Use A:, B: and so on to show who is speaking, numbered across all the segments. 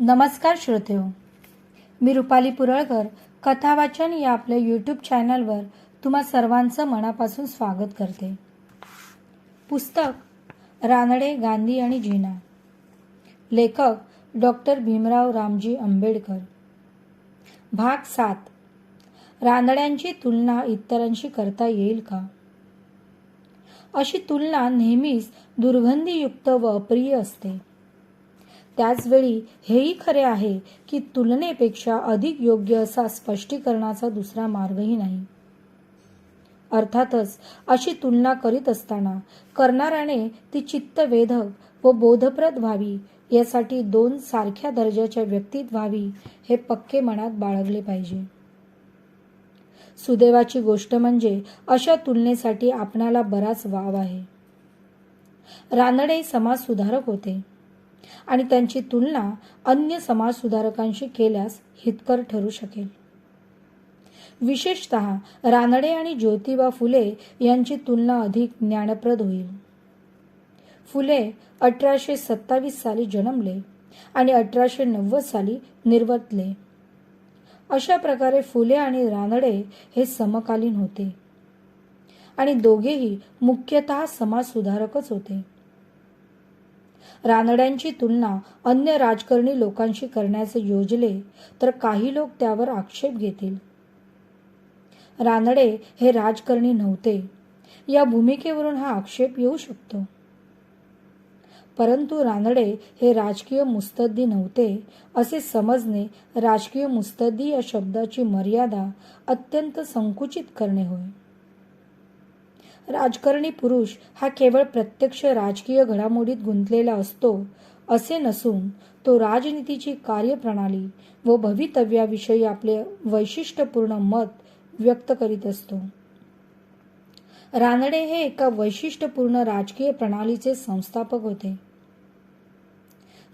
A: नमस्कार श्रोतेहो मी रुपाली पुरळकर कथावाचन या आपल्या यूट्यूब चॅनलवर तुम्हा सर्वांचं मनापासून स्वागत करते. पुस्तक रानडे गांधी आणि जीना. लेखक डॉक्टर भीमराव रामजी आंबेडकर. भाग सात. रानड्यांची तुलना इतरांशी करता येईल का? अशी तुलना नेहमीच दुर्गंधीयुक्त व अप्रिय असते. त्याचवेळी हेही खरे आहे की तुलनेपेक्षा अधिक योग्य असा स्पष्टीकरणाचा दुसरा मार्गही नाही. अर्थातच अशी तुलना करीत असताना करणाऱ्याने ती चित्तवेधक व बोधप्रद व्हावी यासाठी दोन सारख्या दर्जाच्या व्यक्तीत व्हावी हे पक्के मनात बाळगले पाहिजे. सुदैवाची गोष्ट म्हणजे अशा तुलनेसाठी आपणाला बराच वाव आहे. रानडे समाज सुधारक होते. आणि त्यांची तुलना अन्य समाज सुधारकांशी केल्यास हितकर ठरू शकेल. विशेषत रानडे आणि ज्योतिबा फुले यांची तुलना अधिक ज्ञानप्रद होईल. फुले अठराशे सत्तावीस साली जन्मले आणि अठराशे नव्वद साली निर्वर्तले अशा प्रकारे फुले आणि रानडे हे समकालीन होते. आणि दोघेही मुख्यतः समाज सुधारकच होते. रानड्यांची तुलना अन्य राजकारणी लोकांशी करण्याचे योजले तर काही लोक त्यावर आक्षेप घेतील. रानडे हे राजकारणी नव्हते. या भूमिकेवरून हा आक्षेप येऊ शकतो. परंतु रानडे हे राजकीय मुस्तद्दी नव्हते असे समजणे राजकीय मुस्तद्दी या शब्दाची मर्यादा अत्यंत संकुचित करणे होय. राजकारणी पुरुष हा केवळ प्रत्यक्ष राजकीय घडामोडीत गुंतलेला असतो असे नसून तो राजनीतीची कार्यप्रणाली व भवितव्याविषयी आपले वैशिष्ट्यपूर्ण मत व्यक्त करीत असतो. रानडे हे एका वैशिष्ट्यपूर्ण राजकीय प्रणालीचे संस्थापक होते.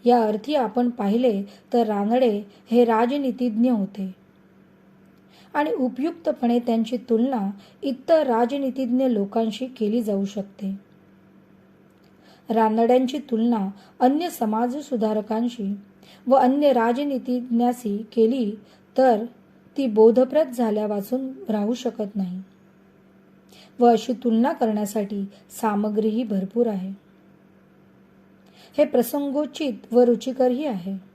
A: या अर्थी आपण पाहिले तर रानडे हे राजनीतिज्ञ होते. आणि उपयुक्तपणे त्यांची तुलना इतर राजनीतिज्ञ लोकांशी केली जाऊ शकते. रानड्यांची तुलना अन्य समाजसुधारकांशी व अन्य राजनीतिज्ञाशी केली तर ती बोधप्रद झाल्या वाचून राहू शकत नाही व अशी तुलना करण्यासाठी सामग्रीही भरपूर आहे. हे प्रसंगोचित व रुचिकरही आहे.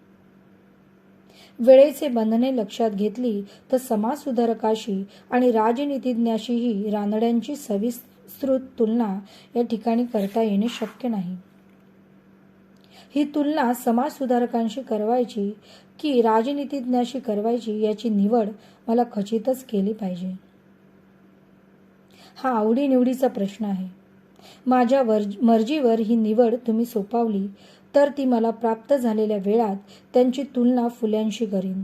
A: वेळेचे बंधने लक्षात घेतली तर समाजसुधारकाशी आणि राजनीतिज्ञाशीही रानड्यांची सविस्तृत तुलना या ठिकाणी करता येणे शक्य नाही. ही तुलना समाज सुधारकांशी करवायची की राजनीतिज्ञाशी करवायची याची निवड मला खचितच केली पाहिजे. हा आवडीनिवडीचा प्रश्न आहे. माझ्या वर मर्जीवर ही निवड तुम्ही सोपावली तर ती मला प्राप्त झालेल्या वेळात त्यांची तुलना फुल्यांशी करीन.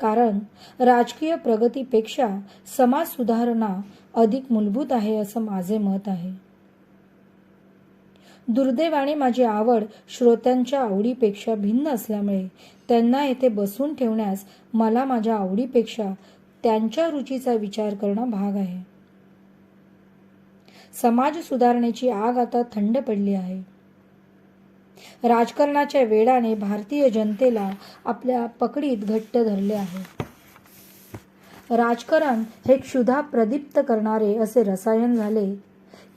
A: कारण राजकीय प्रगतीपेक्षा समाज सुधारणा अधिक मूलभूत आहे असं माझे मत आहे. दुर्दैवाने माझी आवड श्रोत्यांच्या आवडीपेक्षा भिन्न असल्यामुळे त्यांना येथे बसून ठेवण्यास मला माझ्या आवडीपेक्षा त्यांच्या रुचीचा विचार करणं भाग आहे. समाज सुधारणेची आग आता थंड पडली आहे. राजकारणाच्या वेडाने भारतीय जनतेला आपल्या पकडीत घट्ट धरले आहे. राजकारण हे क्षुधा प्रदीप्त करणारे असे रसायन झाले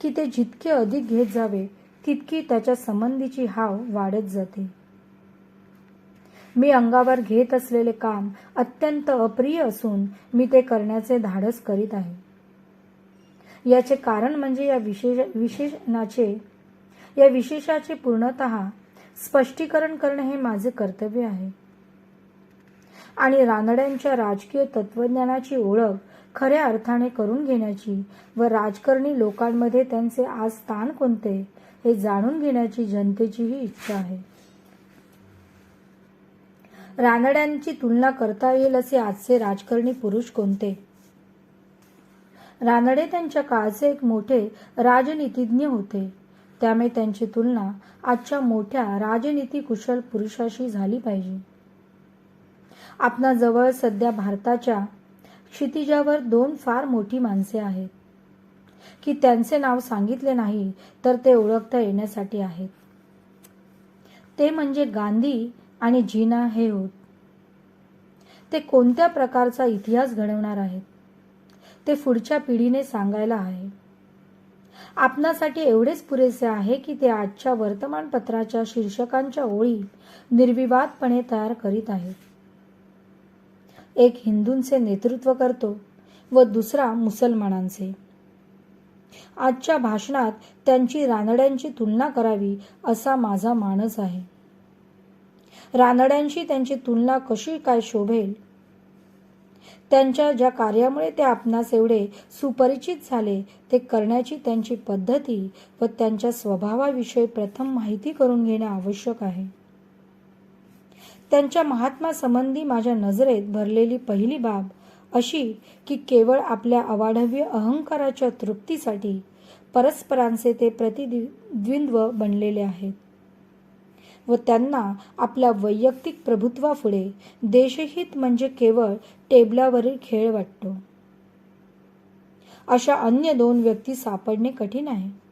A: की ते जितके अधिक घेत जावे तितकी त्याच्या संबंधीची हाव वाढत जाते. मी अंगावर घेत असलेले काम अत्यंत अप्रिय असून मी ते करण्याचे धाडस करीत आहे. याचे कारण म्हणजे या विशेष विशेषणाचे या विशेषाचे पूर्णत स्पष्टीकरण करणे हे माझे कर्तव्य आहे. आणि रानड्यांच्या राजकीय तत्वज्ञानाची ओळख खऱ्या अर्थाने करून घेण्याची व राजकारणी लोकांमध्ये त्यांचे आज स्थान कोणते हे जाणून घेण्याची जनतेचीही इच्छा आहे. रानड्यांची तुलना करता येईल असे आजचे राजकारणी पुरुष कोणते? रानडे त्यांच्या काळचे एक मोठे राजनीतिज्ञ होते. त्यामुळे त्यांची तुलना आजच्या मोठ्या राजनीती कुशल पुरुषाशी झाली पाहिजे. आपणाजवळ सध्या भारताच्या क्षितिजावर दोन फार मोठी माणसे आहेत. की त्यांचे नाव सांगितले नाही तर ते ओळखता येण्यासाठी आहेत. ते म्हणजे गांधी आणि जीना हे होत. ते कोणत्या प्रकारचा इतिहास घडवणार आहेत? ते पुढच्या पिढीने सांगायला आहे. आपणासाठी एवढेच पुरेसे आहे की ते आजच्या वर्तमानपत्राच्या शीर्षकांच्या ओळी निर्विवादपणे तयार करीत आहेत एक हिंदूंचे नेतृत्व करतो व दुसरा मुसलमानांचे. आजच्या भाषणात त्यांची रानड्यांची तुलना करावी असा माझा मानस आहे. रानड्यांशी त्यांची तुलना कशी काय शोभेल त्यांच्या ज्या कार्यामुळे ते आपणास एवढे सुपरिचित झाले ते करण्याची त्यांची पद्धती व त्यांच्या स्वभावाविषयी प्रथम माहिती करून घेणे आवश्यक आहे. त्यांच्या महात्मा संबंधी माझ्या नजरेत भरलेली पहिली बाब अशी की केवळ आपल्या अवाढव्य अहंकाराच्या तृप्तीसाठी परस्परांचे ते प्रतिद्विंद्व बनलेले आहेत. व त्यांना आपल्या वैयक्तिक प्रभुत्वापुढे देशहित म्हणजे केवळ टेबलावरील खेळ वाटतो. अशा अन्य दोन व्यक्ती सापडणे कठीण आहे.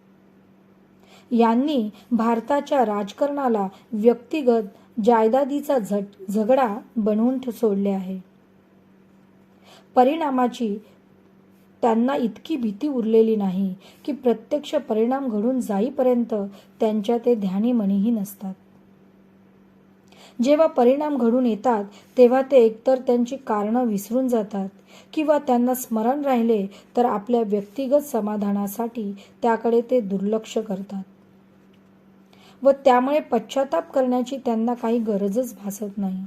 A: यांनी भारताच्या राजकारणाला व्यक्तिगत जायदादीचा झट झगडा बनवून सोडले आहे. परिणामाची त्यांना इतकी भीती उरलेली नाही की प्रत्यक्ष परिणाम घडून जाईपर्यंत त्यांच्या ते ध्यानीमणीही नसतात. जेव्हा परिणाम घडून येतात तेव्हा ते एकतर त्यांची कारणं विसरून जातात किंवा त्यांना स्मरण राहिले तर आपल्या व्यक्तिगत समाधानासाठी त्याकडे ते दुर्लक्ष करतात व त्यामुळे पश्चाताप करण्याची त्यांना काही गरजच भासत नाही.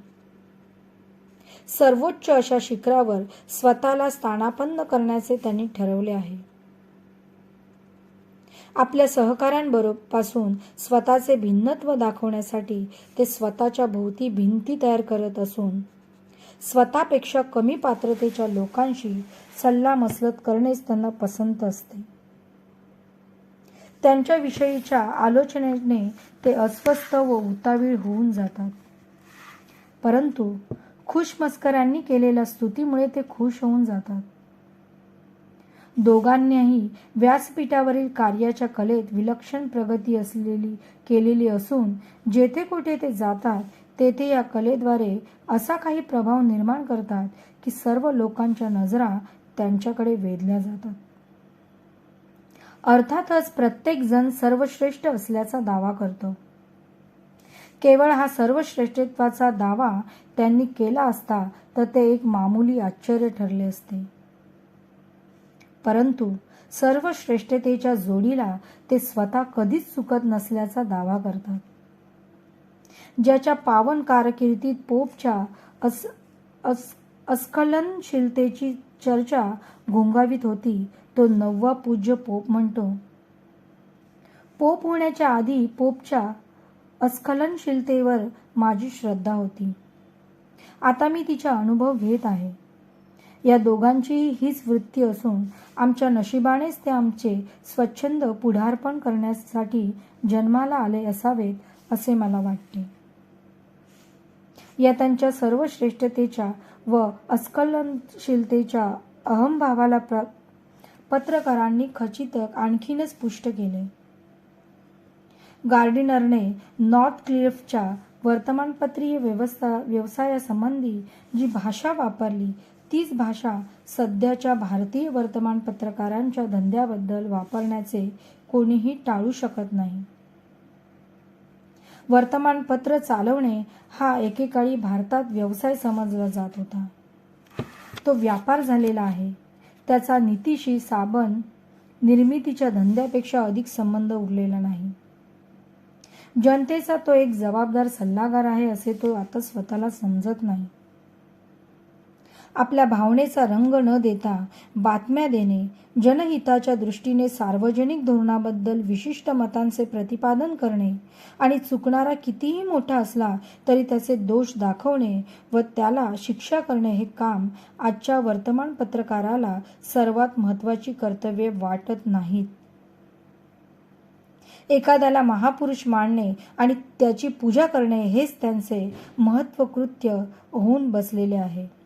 A: सर्वोच्च अशा शिखरावर स्वतःला स्थानापन्न करण्याचे त्यांनी ठरवले आहे. आपल्या सहकाऱ्यांबरोपासून स्वतःचे भिन्नत्व दाखवण्यासाठी ते स्वतःच्या भोवती भिंती तयार करत असून स्वतःपेक्षा कमी पात्रतेच्या लोकांशी सल्लामसलत करणेच त्यांना पसंत असते. त्यांच्याविषयीच्या आलोचनेने ते अस्वस्थ व उतावीळ होऊन जातात. परंतु खुशमस्करांनी केलेल्या स्तुतीमुळे ते खुश होऊन जातात. दोघांनीही व्यासपीठावरील कार्याच्या कलेत विलक्षण प्रगती असलेली केलेली असून जेथे कुठे ते जातात तेथे या कलेद्वारे असा काही प्रभाव निर्माण करतात की सर्व लोकांच्या नजरा त्यांच्याकडे वेधल्या जातात. अर्थातच प्रत्येक जण सर्वश्रेष्ठ असल्याचा दावा करतो. केवळ हा सर्वश्रेष्ठत्वाचा दावा त्यांनी केला असता तर ते एक मामूली आश्चर्य ठरले असते. परंतु सर्वश्रेष्ठतेच्या जोडीला ते स्वतः कधीच चुकत नसल्याचा दावा करतात. ज्याच्या पावन कारकिर्दीत पोपच्या अस अस अस्खलनशीलतेची चर्चा घोंगावीत होती तो नववा पूज्य पोप म्हणतो. पोप होण्याच्या आधी पोपच्या अस्खलनशीलतेवर माझी श्रद्धा होती. आता मी तिचा अनुभव घेत आहे. या दोघांची हीच वृत्ती असून आमच्या नशिबानेच ते आमचे स्वच्छंद पुढारपण करण्यासाठी जन्माला आले असावेत असे मला वाटते. या त्यांच्या सर्वश्रेष्ठतेच्या व अस्खलनशीलतेच्या अहमभावाला प्र पत्रकारांनी खचितक आणखीनच पुष्ट केले. गार्डिनरने नॉर्थ क्लिफच्या वर्तमानपत्रीय व्यवस्था व्यवसायासंबंधी जी भाषा वापरली तीच भाषा सध्याच्या भारतीय वर्तमानपत्रकारांच्या धंद्याबद्दल वापरण्याचे कोणीही टाळू शकत नाही. वर्तमानपत्र चालवणे हा एकेकाळी भारतात व्यवसाय समजला जात होता. तो व्यापार झालेला आहे. त्याचा नीतीशी साबण निर्मितीच्या धंद्यापेक्षा अधिक संबंध उरलेला नाही. जनतेचा तो एक जबाबदार सल्लागार आहे असे तो आता स्वतःला समजत नाही. आपल्या भावनेचा रंग न देता बातम्या देणे जनहिताच्या दृष्टीने सार्वजनिक धोरणाबद्दल विशिष्ट मतांचे प्रतिपादन करणे आणि चुकणारा कितीही मोठा असला तरी त्याचे दोष दाखवणे व त्याला शिक्षा करणे हे काम आजच्या वर्तमान पत्रकाराला सर्वात महत्वाची कर्तव्ये वाटत नाहीत. एखाद्याला महापुरुष मानणे आणि त्याची पूजा करणे हेच त्यांचे महत्वकृत्य होऊन बसलेले आहे.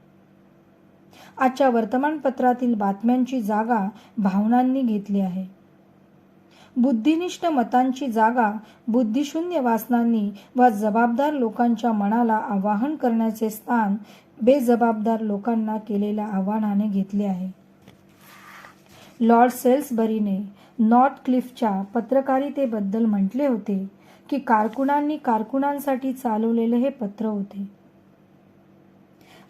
A: आजच्या वर्तमानपत्रातील बातम्यांची जागा भावनांनी घेतली आहे. बुद्धिनिष्ठ मतांची जागा बुद्धिशून्य वासनांनी व जबाबदार लोकांच्या मनाला आवाहन करण्याचे स्थान बेजबाबदार लोकांना केलेल्या आव्हानाने घेतले आहे. लॉर्ड सेल्सबरीने नॉर्थ क्लिफच्या पत्रकारितेबद्दल म्हटले होते की कारकुनांनी कारकुनांसाठी चालवलेले हे पत्र होते.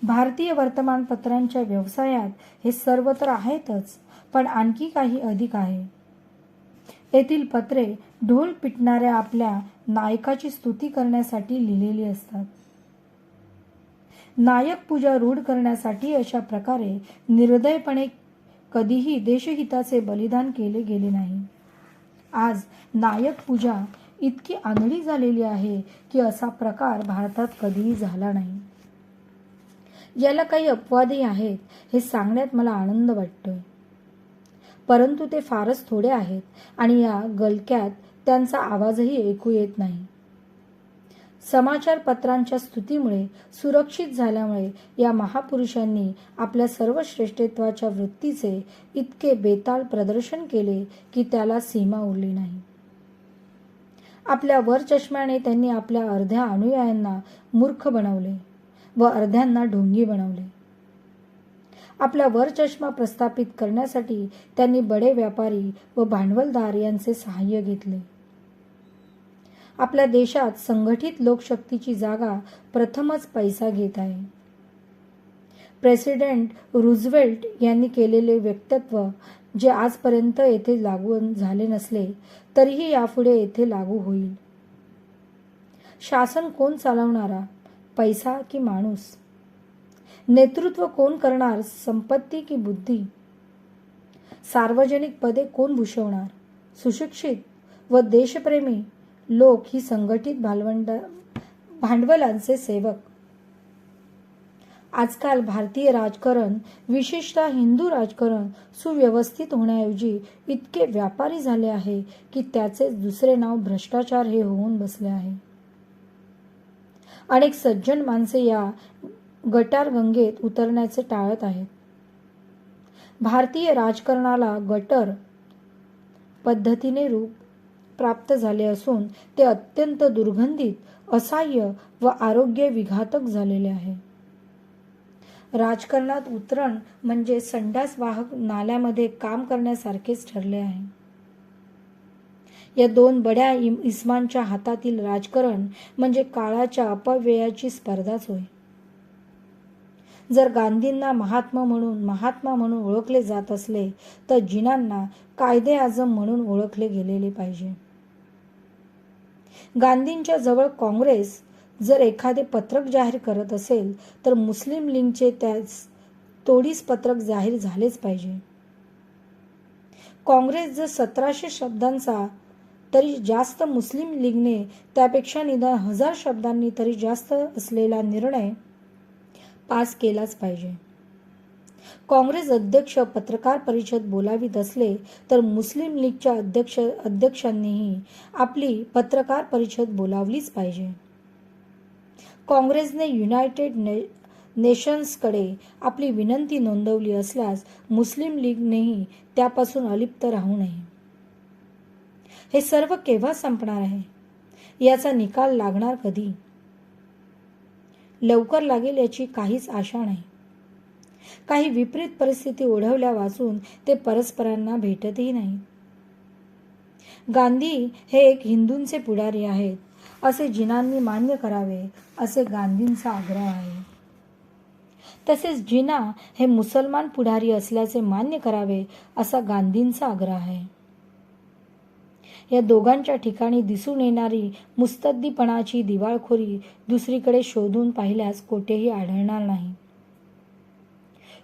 A: भारतीय वर्तमानपत्रांच्या व्यवसायात हे सर्व तर आहेतच पण आणखी काही अधिक आहे. येथील पत्रे ढोल पिटणाऱ्या आपल्या नायकाची स्तुती करण्यासाठी लिहिलेली असतात. नायक पूजा रूढ करण्यासाठी अशा प्रकारे निर्दयपणे कधीही देशहिताचे बलिदान केले गेले नाही. आज नायक पूजा इतकी आंधळी झालेली आहे की असा प्रकार भारतात कधीही झाला नाही. याला काही अपवादही आहेत हे सांगण्यात मला आनंद वाटतोय. परंतु ते फारच थोडे आहेत आणि या गलक्यात त्यांचा आवाजही ऐकू येत नाही. समाचार पत्रांच्या स्तुतीमुळे सुरक्षित झाल्यामुळे या महापुरुषांनी आपल्या सर्व श्रेष्ठत्वाच्या वृत्तीचे इतके बेताळ प्रदर्शन केले की त्याला सीमा उरली नाही. आपल्या वर चष्म्याने त्यांनी आपल्या अर्ध्या अनुयायांना मूर्ख बनवले. व अर्ध्यांना ढोंगी बनवले. आपला वर चष्मा प्रस्थापित करण्यासाठी त्यांनी बडे व्यापारी व भांडवलदार यांचे सहाय्य घेतले. आपल्या देशात संघटित लोकशक्तीची जागा प्रथमच पैसा घेत आहे. प्रेसिडेंट रुझवेल्ट यांनी केलेले व्यक्तित्व जे आजपर्यंत येथे लागू झाले नसले तरीही यापुढे येथे लागू होईल. शासन कोण चालवणारा? पैसा की माणूस? नेतृत्व कोण करणार? संपत्ती की बुद्धी? सार्वजनिक पदे कोण भूषवणार? सुशिक्षित व देशप्रेमी लोक ही संघटित भालवंड भांडवलांचे सेवक. आजकाल भारतीय राजकारण विशेषतः हिंदू राजकारण सुव्यवस्थित होण्याऐवजी इतके व्यापारी झाले आहे की त्याचे दुसरे नाव भ्रष्टाचार हे होऊन बसले आहे. अनेक सज्जन माणसे या गटार गंगेत उतरण्याचे टाळत आहेत. भारतीय राजकारणाला गटर पद्धतीने रूप प्राप्त झाले असून ते अत्यंत दुर्गंधित असह्य व आरोग्य विघातक झालेले आहे. राजकारणात उतरण म्हणजे संडास वाहक नाल्यामध्ये काम करण्यासारखेच ठरले आहे. या दोन बड्या इस्मांच्या हातातील राजकारण म्हणजे काळाच्या अपव्ययाची स्पर्धाच होय. जर गांधींना महात्मा म्हणून महात्मा म्हणून ओळखले जात असले तर जिनांना कायदे आजम म्हणून ओळखले गेलेले पाहिजे. गांधींच्या जवळ काँग्रेस जर एखादे पत्रक जाहीर करत असेल तर मुस्लिम लीगचे त्यास तोडीस पत्रक जाहीर झालेच पाहिजे. काँग्रेस जर सतराशे शब्दांचा तरी जास्त मुस्लिम लीगने त्यापेक्षा निदान हजार शब्दांनी तरी जास्त असलेला निर्णय पास केलाच पाहिजे. काँग्रेस अध्यक्ष पत्रकार परिषद बोलावीत असले तर मुस्लिम लीगच्या अध्यक्ष अध्यक्षांनीही आपली पत्रकार परिषद बोलावलीच पाहिजे. काँग्रेसने युनायटेड ने नेशन्सकडे आपली विनंती नोंदवली असल्यास मुस्लिम लीगनेही त्यापासून अलिप्त राहू नये. हे सर्व केव्हा संपणार आहे? याचा निकाल लागणार कधी? लवकर लागेल याची काहीच आशा नाही. काही विपरीत परिस्थिती ओढवल्या वाचून ते परस्परांना भेटतही नाही. गांधी हे एक हिंदूंचे पुढारी आहेत. असे जिनांनी मान्य करावे असे गांधींचा आग्रह आहे. तसेच जिना हे मुसलमान पुढारी असल्याचे मान्य करावे असा गांधींचा आग्रह आहे. या दोघांच्या ठिकाणी दिसून येणारी मुस्तद्दीपणाची दिवाळखोरी दुसरीकडे शोधून पाहिल्यास कोठेही आढळणार नाही.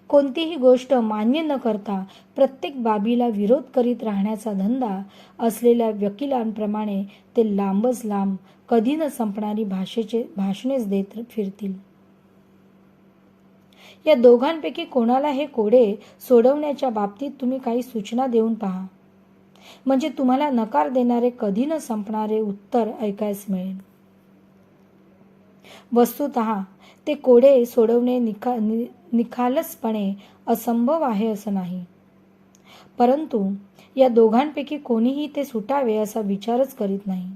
A: कोणतीही गोष्ट मान्य न करता प्रत्येक बाबीला विरोध करीत राहण्याचा धंदा असलेल्या वकिलांप्रमाणे ते लांबच लांब कधी न संपणारी भाषेचे भाषणेच देत फिरतील. या दोघांपैकी कोणाला हे कोडे सोडवण्याच्या बाबतीत तुम्ही काही सूचना देऊन पहा. म्हणजे तुम्हाला नकार देणारे कधी न संपणारे उत्तर ऐकायस मिळेल. वस्तुत ते कोडे सोडवणे निखा निखालसपणे असंभव आहे असं नाही. परंतु या दोघांपैकी कोणीही ते सुटावे असा विचारच करीत नाही.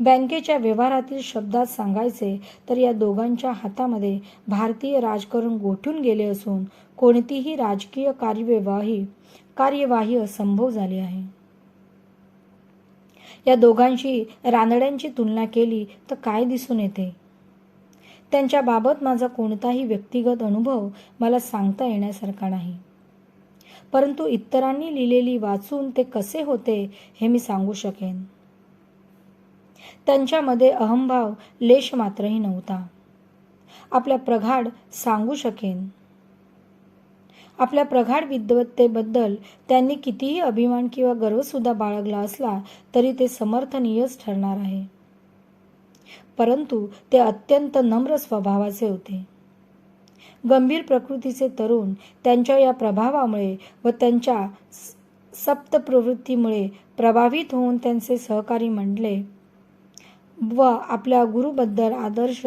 A: बँकेच्या व्यवहारातील शब्दात सांगायचे तर या दोघांच्या हातामध्ये भारतीय राजकारण गोठून गेले असून कोणतीही राजकीय कार्यवाही कार्यवाही असंभव झाली आहे. या दोघांशी रानड्यांची तुलना केली तर काय दिसून येते? त्यांच्याबाबत माझा कोणताही व्यक्तिगत अनुभव मला सांगता येण्यासारखा नाही. परंतु इतरांनी लिहिलेली वाचून ते कसे होते हे मी सांगू शकेन. त्यांच्यामध्ये अहंभाव लेश मात्रही नव्हता. आपल्या प्रगाढ सांगू शकेन. आपल्या प्रगाढ विद्वत्तेबद्दल त्यांनी कितीही अभिमान किंवा गर्वसुद्धा बाळगला असला तरी ते समर्थनीयच ठरणार आहे. परंतु ते अत्यंत नम्र स्वभावाचे होते. गंभीर प्रकृतीचे तरुण त्यांच्या या प्रभावामुळे व त्यांच्या सप्त प्रवृत्तीमुळे प्रभावित होऊन त्यांचे सहकारी म्हणले व आपल्या गुरुबद्दल आदर्श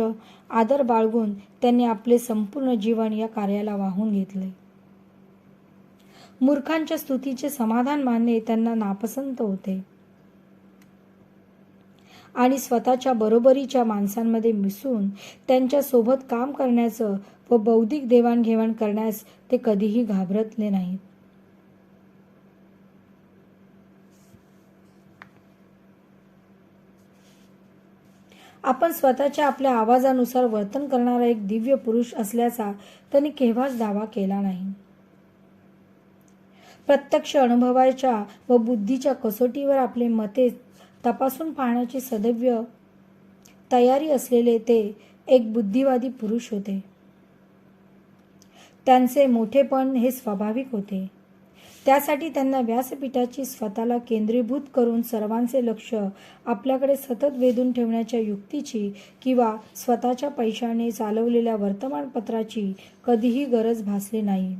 A: आदर बाळगून त्यांनी आपले संपूर्ण जीवन या कार्याला वाहून घेतले. मूर्खांच्या स्तुतीचे समाधान मानणे त्यांना नापसंत होते. आणि स्वतःच्या बरोबरीच्या माणसांमध्ये मिसळून त्यांच्यासोबत काम करण्याचं व बौद्धिक देवाणघेवाण करण्यास ते कधीही घाबरतले नाहीत. आपण स्वतःच्या आपल्या आवाजानुसार वर्तन करणारा एक दिव्य पुरुष असल्याचा त्यांनी केव्हाच दावा केला नाही. प्रत्यक्ष अनुभवाच्या व बुद्धीच्या कसोटीवर आपले मते तपासून पाहण्याची सदैव तयारी असलेले ते एक बुद्धिवादी पुरुष होते. त्यांचे मोठेपण हे स्वाभाविक होते. त्यासाठी त्यांना व्यासपीठाची स्वतःला केंद्रीभूत करून सर्वांचे लक्ष आपल्याकडे सतत वेधून ठेवण्याच्या युक्तीची किंवा स्वतःच्या पैशाने चालवलेल्या वर्तमानपत्राची कधीही गरज भासली नाही.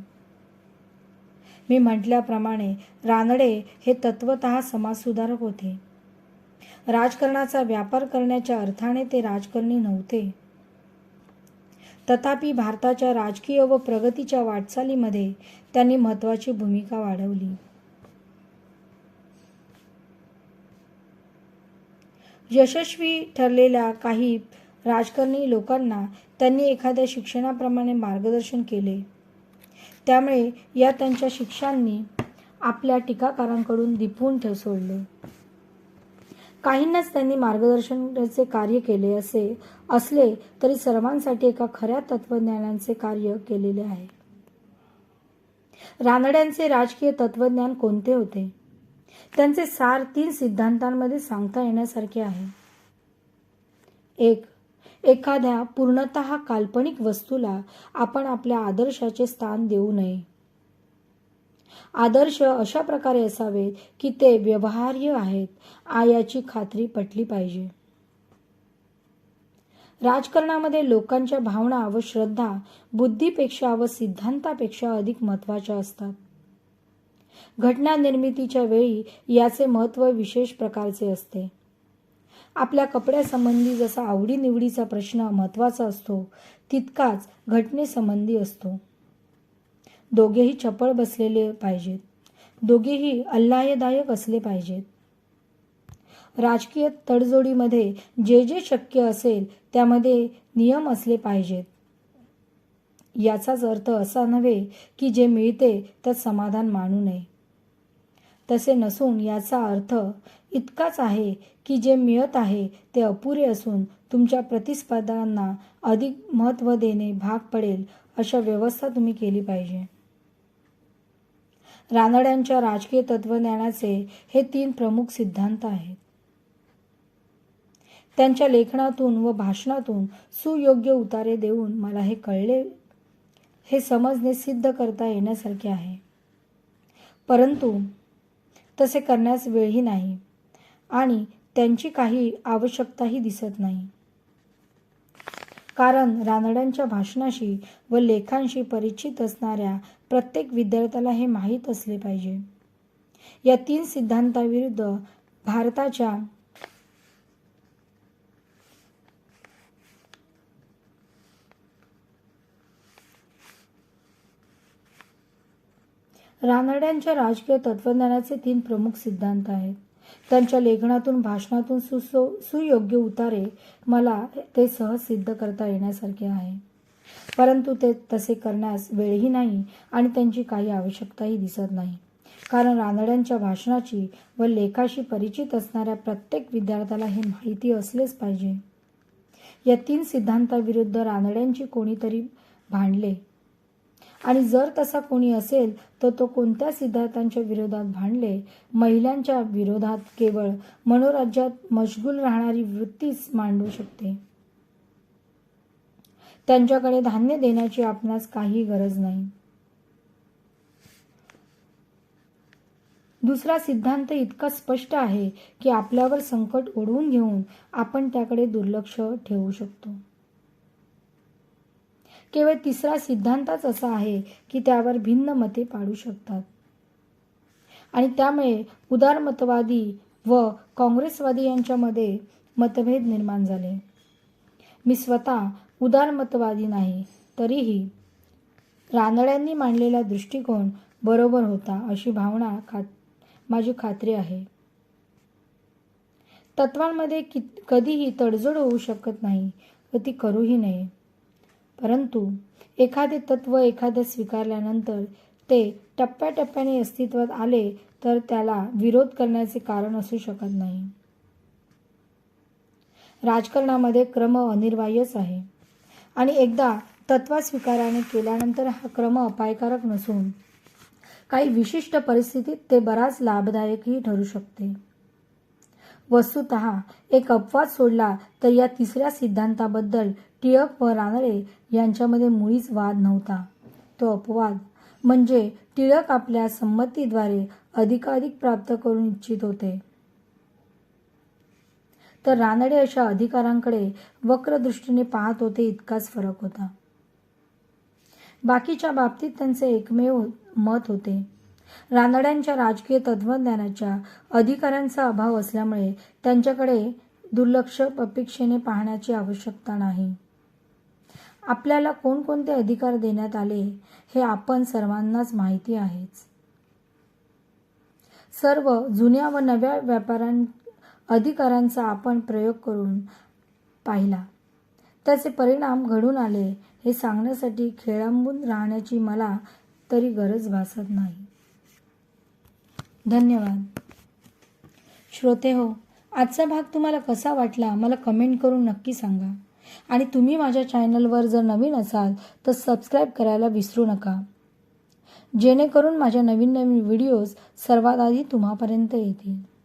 A: मी म्हटल्याप्रमाणे रानडे हे तत्वत समाजसुधारक होते. राजकारणाचा व्यापार करण्याच्या अर्थाने ते राजकारणी नव्हते. तथापि भारताच्या राजकीय व प्रगतीच्या वाटचालीमध्ये त्यांनी महत्त्वाची भूमिका वाढवली. यशस्वी ठरलेल्या काही राजकारणी लोकांना त्यांनी एखाद्या शिक्षणाप्रमाणे मार्गदर्शन केले. त्यामुळे या त्यांच्या शिक्षांनी आपल्या टीकाकारांकडून दिपवून ठेव सोडले काहींनाच त्यांनी मार्गदर्शनाचे कार्य केले असे असले तरी सर्वांसाठी एका खऱ्या तत्वज्ञानाचे कार्य केलेले आहे. रानड्यांचे राजकीय तत्वज्ञान कोणते होते? त्यांचे सार तीन सिद्धांतांमध्ये सांगता येण्यासारखे आहे. एक एखाद्या पूर्णत काल्पनिक वस्तूला आपण आपल्या आदर्शाचे स्थान देऊ नये. आदर्श अशा प्रकारे असावेत की ते व्यवहार्य आहेत याची खात्री पटली पाहिजे. राजकारणामध्ये लोकांच्या भावना व श्रद्धा बुद्धीपेक्षा व सिद्धांतापेक्षा अधिक महत्त्वाच्या असतात. घटना निर्मितीच्या वेळी याचे महत्त्व विशेष प्रकारचे असते. आपल्या कपड्यासंबंधी जसा आवडीनिवडीचा प्रश्न महत्त्वाचा असतो तितकाच घटनेसंबंधी असतो. दोघेही चपळ बसलेले पाहिजेत. दोघेही अल्लायदायक असले पाहिजेत. राजकीय तडजोडीमध्ये जे जे शक्य असेल त्यामध्ये नियम असले पाहिजेत. याचाच अर्थ असा नव्हे की जे मिळते त्यात समाधान मानू नये. तसे नसून याचा अर्थ इतकाच आहे की जे मिळत आहे ते अपुरे असून तुमच्या प्रतिस्पर्धांना अधिक महत्त्व देणे भाग पडेल अशा व्यवस्था तुम्ही केली पाहिजे. रानड्यांच्या राजकीय तत्वज्ञानाचे हे तीन प्रमुख सिद्धांत आहेत. त्यांच्या लेखनातून व भाषणातून सुयोग्य उतारे देऊन मला हे कळले हे समजणे सिद्ध करता येण्यासारखे आहे. परंतु तसे करण्यास वेळही नाही आणि त्यांची काही आवश्यकताही दिसत नाही. कारण रानड्यांच्या भाषणाशी व लेखांशी परिचित असणाऱ्या प्रत्येक विद्यार्थ्याला हे माहीत असले पाहिजे. या तीन सिद्धांताविरुद्ध भारताच्या रानड्यांच्या राजकीय तत्वज्ञानाचे तीन प्रमुख सिद्धांत आहेत. त्यांच्या लेखनातून भाषणातून सुसो सुयोग्य उतारे मला ते सहज सिद्ध करता येण्यासारखे आहे. परंतु ते तसे करण्यास वेळही नाही आणि त्यांची काही आवश्यकताही दिसत नाही. कारण रानड्यांच्या भाषणाची व लेखाशी परिचित असणाऱ्या प्रत्येक विद्यार्थ्याला हे माहिती असलेच पाहिजे. या तीन सिद्धांताविरुद्ध रानड्यांची कोणीतरी भांडले. आणि जर तसा कोणी असेल तर तो कोणत्या सिद्धांतांच्या विरोधात भांडले? महिलांच्या विरोधात केवळ मनोराज्यात मशगूल राहणारी वृत्तीच मांडू शकते. त्यांच्याकडे धान्य देण्याची आपणास काही गरज नाही. दुसरा सिद्धांत इतका स्पष्ट आहे की आपल्यावर संकट ओढवून घेऊन आपण त्याकडे दुर्लक्ष ठेवू शकतो. केवळ तिसरा सिद्धांतच असा आहे की त्यावर भिन्न मते पाडू शकतात. आणि त्यामुळे उदारमतवादी व काँग्रेसवादी यांच्यामध्ये मतभेद निर्माण झाले. मी स्वतः उदारमतवादी नाही. तरीही रानड्यांनी मांडलेला दृष्टिकोन बरोबर होता अशी भावना खात माझी खात्री आहे. तत्वांमध्ये कि कधीही तडजोड होऊ शकत नाही व ती करूही नये. परंतु एखादे तत्व एखादं स्वीकारल्यानंतर ते टप्प्याटप्प्याने अस्तित्वात आले तर त्याला विरोध करण्याचे कारण असू शकत नाही. राजकारणामध्ये क्रम अनिर्वाह्यच आहे. आणि एकदा तत्व स्वीकाराने केल्यानंतर हा क्रम अपायकारक नसून काही विशिष्ट परिस्थितीत ते बराच लाभदायकही ठरू शकते. वस्तुत एक अपवाद सोडला तर या तिसऱ्या सिद्धांताबद्दल टिळक व रानडे यांच्यामध्ये मुळीच वाद नव्हता. तो अपवाद म्हणजे टिळक आपल्या संमतीद्वारे अधिकाधिक प्राप्त करू इच्छित होते. तर रानडे अशा अधिकारांकडे वक्र दृष्टीने पाहत होते इतकाच फरक होता. बाकीच्या बाबतीत त्यांचे एकमेव मत होते. रानड्यांच्या राजकीय तत्वज्ञानाच्या अधिकारांचा अभाव असल्यामुळे त्यांच्याकडे दुर्लक्ष अपेक्षेने पाहण्याची आवश्यकता नाही. आपल्याला कोणकोणते अधिकार देण्यात आले हे आपण सर्वांनाच माहिती आहेच. सर्व जुन्या व नव्या व्यापारां अधिकारांचा आपण प्रयोग करून पाहिला. त्याचे परिणाम घडून आले हे सांगण्यासाठी खेळांबून राहण्याची मला तरी गरज भासत नाही. धन्यवाद. श्रोते हो आजचा भाग तुम्हाला कसा वाटला मला कमेंट करून नक्की सांगा. आणि तुम्ही माझ्या चॅनलवर जर नवीन असाल तर सबस्क्राईब करायला विसरू नका. जेणेकरून माझ्या नवीन नवीन व्हिडिओज सर्वात आधी तुम्हापर्यंत येतील.